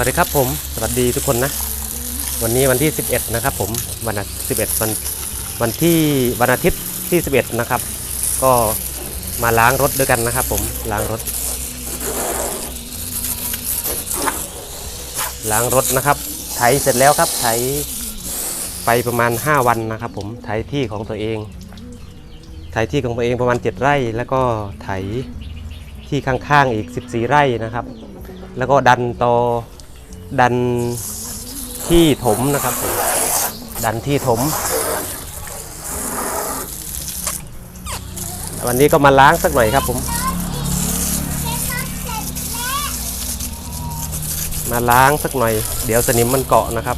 วัสดีครับผม สวัสดีทุกคนนะ วันนี้วันที่ 11 นะครับผม วันอาทิตย์11วันวันที่วันอาทิตย์ที่ 11 นะครับ ก็มาล้างรถด้วยกันนะครับ ผมล้างรถ ล้างรถนะครับไถเสร็จแล้วครับไถไปประมาณ 5 วันนะครับ ผมไถที่ของตัวเองไถที่ของตัวเองประมาณ 7 ไร่ แล้วก็ไถที่ข้างๆอีก 14 ไร่นะครับ แล้วก็ดันต่อ ดันที่ถมนะครับผมดันที่ถม วันนี้ก็มาล้างสักหน่อยครับผม มาล้างสักหน่อย เดี๋ยวสนิมมันเกาะนะครับ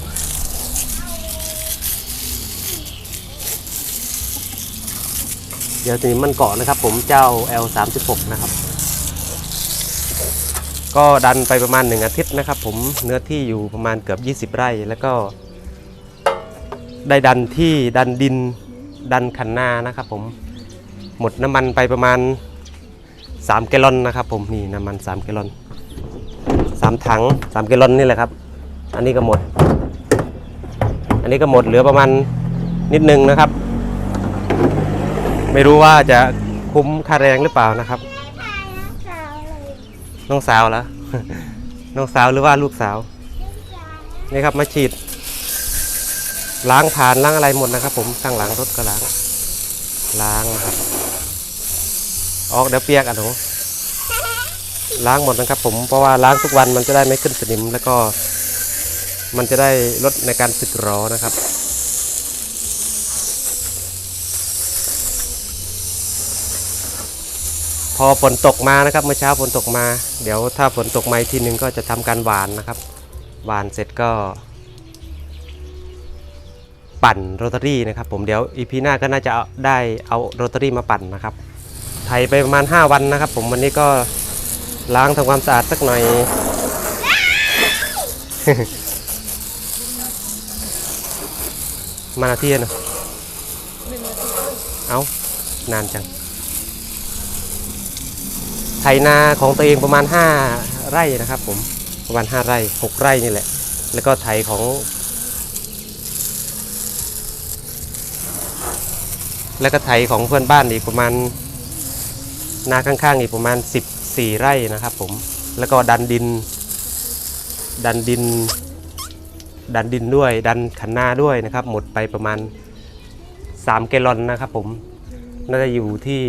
เดี๋ยวสนิมมันเกาะนะครับ ผมเจ้า L36 นะครับ ก็ดันไปประมาณหนึ่งอาทิตย์นะครับ ผมเนื้อที่อยู่ประมาณเกือบ 20 ไร่แล้วก็ ได้ดันที่ดันดินดันคันนานะครับ ผมหมดน้ำมันไปประมาณ 3 แกลลอนนะครับ ผมนี่น้ำมัน 3 แกลลอน 3 ถัง 3 แกลลอนนี่แหละครับ อันนี้ก็หมด อันนี้ก็หมดเหลือประมาณนิดนึงนะครับ ไม่รู้ว่าจะคุ้มค่าแรงหรือเปล่านะครับ น้องสาวเหรอน้องสาวหรือว่าลูกสาว นี่ครับมาฉีด ล้างผ่านล้างอะไรหมดนะครับ ผมข้างหลังรถก็ล้าง ล้างนะครับ ออกเดี๋ยวเปียกอะหนูล้างหมดนะครับผมเพราะว่าล้างทุกวันมันจะได้ไม่ขึ้นสนิม แล้วก็มันจะได้ลดในการสึกหรอนะครับ อฝนตกมานะครับเมื่อเช้าฝนตกมา เดี๋ยวถ้าฝนตกมาอีกทีหนึงก็จะทำการหวานนะครับ หวานเสร็จก็ ปั่นโรตารี่นะครับ ผมเดี๋ยวอีพีหน้าก็น่าจะเอาได้เอาโรตารี่มาปั่นนะครับไถไปประมาณ 5 วันนะครับ ผมวันนี้ก็ล้างทำความสะอาดสักหน่อยมานาทีนะเอานานจัง ไถนาของตัวเองประมาณ 5 ไร่นะครับผมประมาณ 5 ไร่ 6 ไร่นี่แหละ แล้วก็ไถของแล้วก็ไถของเพื่อนบ้านอีกประมาณนาข้างๆอีกประมาณ 14 ไร่นะครับผมแล้วก็ดันดิน ดันดิน ดันดินด้วย ดันขันนาด้วยนะครับ หมดไปประมาณ 3 แกลลอนนะครับผมน่าจะอยู่ที่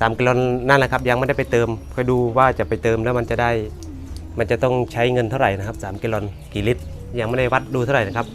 สามกิโลนั่นแหละครับยังไม่ได้ไปเติมคอยดูว่าจะไปเติมแล้วมันจะได้ มันจะต้องใช้เงินเท่าไหร่นะครับสามกิโลกี่ลิตรยังไม่ได้วัดดูเท่าไหร่นะครับ